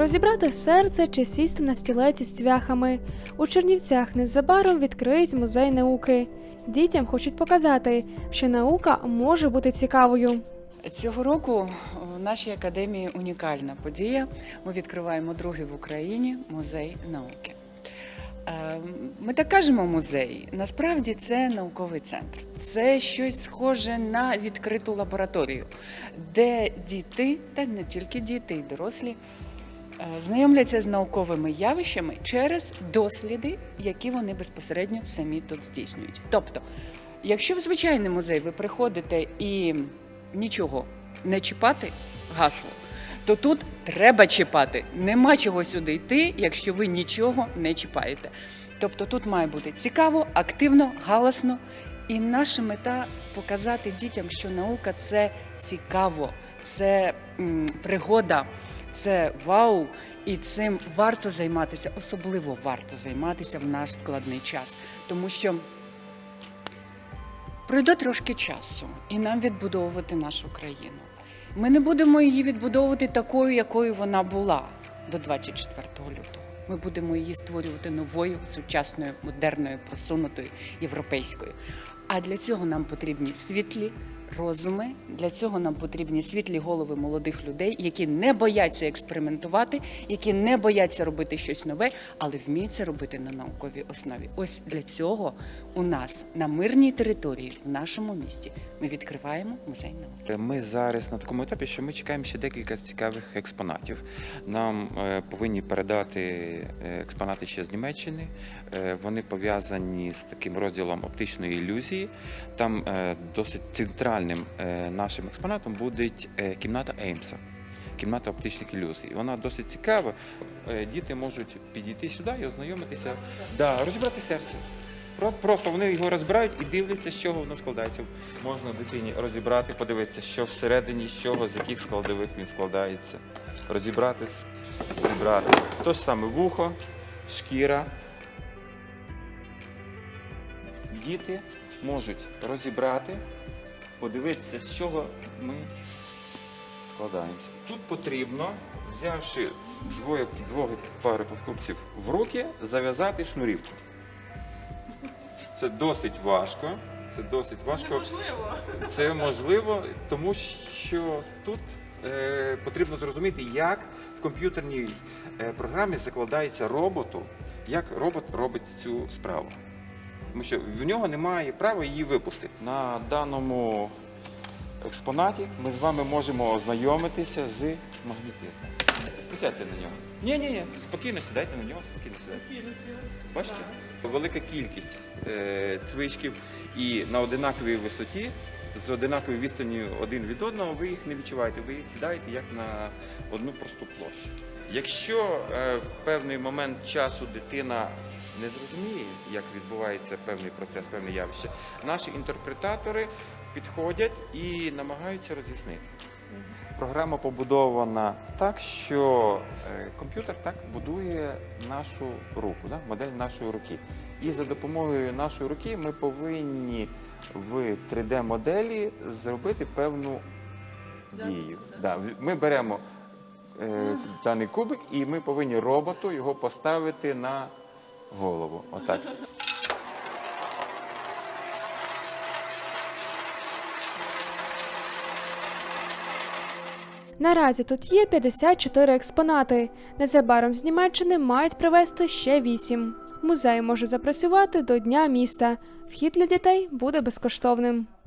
Розібрати серце чи сісти на стілеці з цвяхами. У Чернівцях незабаром відкриють музей науки. Дітям хочуть показати, що наука може бути цікавою. Цього року в нашій академії унікальна подія. Ми відкриваємо другий в Україні музей науки. Е, Ми так кажемо музей. Насправді це науковий центр. Це щось схоже на відкриту лабораторію, де діти, та не тільки діти, і дорослі, знайомляться з науковими явищами через досліди, які вони безпосередньо самі тут здійснюють. Тобто, якщо в звичайний музей ви приходите і нічого не чіпати, гасло, то тут треба чіпати. Нема чого сюди йти, якщо ви нічого не чіпаєте. Тобто тут має бути цікаво, активно, галасно. І наша мета показати дітям, що наука це цікаво, це пригода, це вау, і цим варто займатися, особливо варто займатися в наш складний час, тому що пройде трошки часу, і нам відбудовувати нашу країну. Ми не будемо її відбудовувати такою, якою вона була до 24 лютого. Ми будемо її створювати новою, сучасною, модерною, просунутою європейською. А для цього нам потрібні світлі розуми, для цього нам потрібні світлі голови молодих людей, які не бояться експериментувати, які не бояться робити щось нове, але вміють це робити на науковій основі. Ось для цього у нас на мирній території, в нашому місті, ми відкриваємо музей науки. Ми зараз на такому етапі, що ми чекаємо ще декілька цікавих експонатів. Нам е, повинні передати е, експонати ще з Німеччини. Е, Вони пов'язані з таким розділом оптичної ілюзії. Там е, досить центральним е, нашим експонатом буде кімната Еймса. Кімната оптичних ілюзій. Вона досить цікава. Е, Діти можуть підійти сюди і ознайомитися, да, розібрати серце. Просто вони його розбирають і дивляться, з чого воно складається. Можна дитині розібрати, подивитися, що всередині, з чого, з яких складових він складається. Розібрати, зібрати. То ж саме вухо, шкіра. Діти можуть розібрати, подивитися, з чого ми складаємося. Тут потрібно, взявши двоє, двох пари плоскопців в руки, зав'язати шнурівку. Це досить важко. Це досить важко. Неможливо. Це можливо, тому що тут е, потрібно зрозуміти, як в комп'ютерній е, програмі закладається роботу, як робот робить цю справу. Тому що в нього немає права її випустити. На даному експонаті ми з вами можемо ознайомитися з магнетизмом. Присядьте на нього. Ні, ні, ні, спокійно сідайте на нього, спокійно сідайте. Бачите? Велика кількість е, цвичків і на одинаковій висоті, з одинаковою відстанню один від одного, ви їх не відчуваєте, ви сідаєте як на одну просту площу. Якщо е, в певний момент часу дитина не зрозуміє, як відбувається певний процес, певне явище, наші інтерпретатори підходять і намагаються роз'яснити. Програма побудована так, що е, комп'ютер так будує нашу руку, да? модель нашої руки. І за допомогою нашої руки ми повинні в 3D-моделі зробити певну дію. Да. Ми беремо е, даний кубик і ми повинні роботу його поставити на голову. Отак. Наразі тут є 54 експонати. Незабаром з Німеччини мають привезти ще 8. Музей може запрацювати до Дня міста. Вхід для дітей буде безкоштовним.